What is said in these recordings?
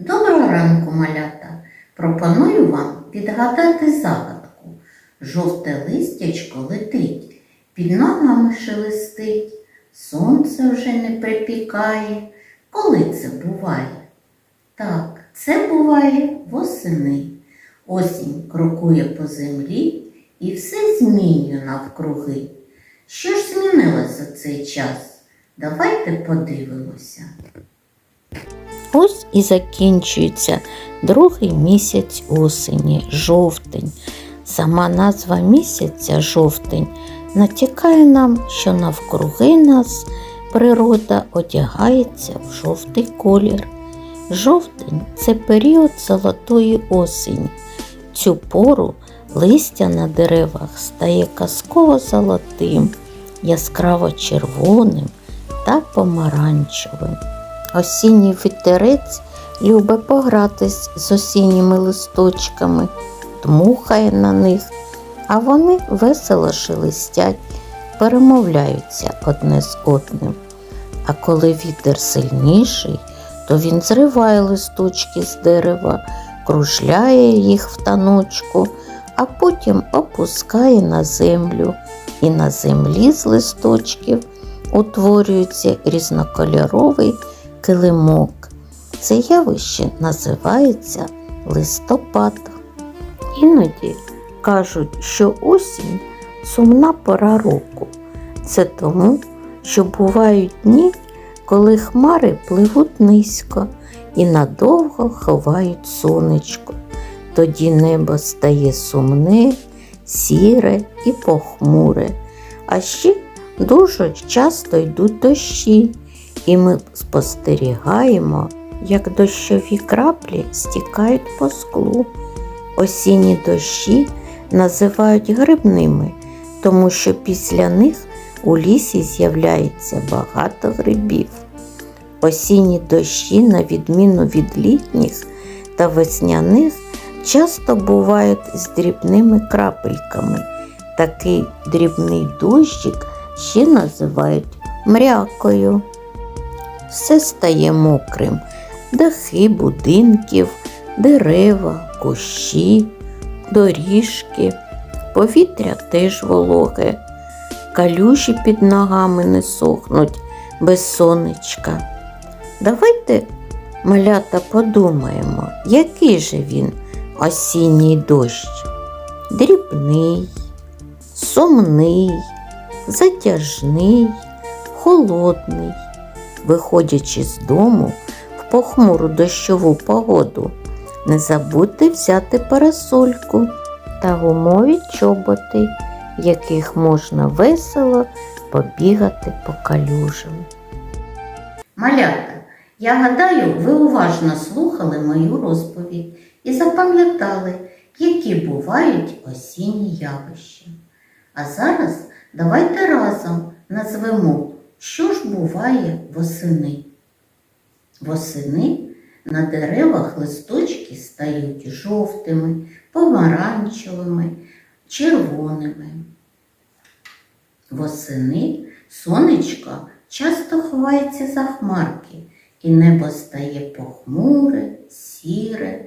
Доброго ранку, малята! Пропоную вам відгадати загадку. Жовте листячко летить, під ногами шелестить, сонце вже не припікає. Коли це буває? Так, це буває восени. Осінь крокує по землі і все змінює навкруги. Що ж змінилось за цей час? Давайте подивимося. Ось і закінчується другий місяць осені, жовтень. Сама назва місяця жовтень натякає нам, що навкруги нас природа одягається в жовтий колір. Жовтень це період золотої осені. Цю пору листя на деревах стає казково золотим, яскраво червоним та помаранчевим. Осінній вітерець любить погратись з осінніми листочками, дмухає на них, а вони весело шелестять, перемовляються одне з одним. А коли вітер сильніший, то він зриває листочки з дерева, кружляє їх в таночку, а потім опускає на землю, і на землі з листочків утворюється різнокольоровий килимок. Це явище називається листопад. Іноді кажуть, що осінь сумна пора року. Це тому, що бувають дні, коли хмари пливуть низько і надовго ховають сонечко. Тоді небо стає сумне, сіре і похмуре, а ще дуже часто йдуть дощі, і ми спостерігаємо, як дощові краплі стікають по склу. Осінні дощі називають грибними, тому що після них у лісі з'являється багато грибів. Осінні дощі, на відміну від літніх та весняних, часто бувають з дрібними крапельками. Такий дрібний дощик ще називають мрякою. Все стає мокрим, дахи будинків, дерева, кущі, доріжки, повітря теж вологе, калюші під ногами не сохнуть без сонечка. Давайте, малята, подумаємо, який же він осінній дощ? Дрібний, сумний, затяжний, холодний. Виходячи з дому в похмуру дощову погоду, не забудьте взяти парасольку та гумові чоботи, яких можна весело побігати по калюжам. Малята, я гадаю, ви уважно слухали мою розповідь і запам'ятали, які бувають осінні явища. А зараз давайте разом назвемо, що ж буває восени. Восени на деревах листочки стають жовтими, помаранчевими, червоними. Восени сонечко часто ховається за хмарки, і небо стає похмуре, сіре.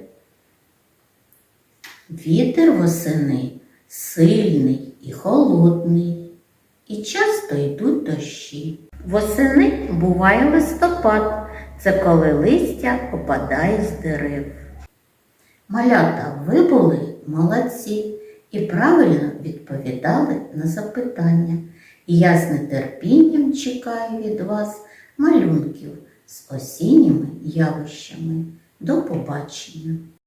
Вітер восени сильний і холодний, і часто йдуть дощі. Восени буває листопад, це коли листя опадає з дерев. Малята, ви були молодці і правильно відповідали на запитання. Я з нетерпінням чекаю від вас малюнків з осінніми явищами. До побачення!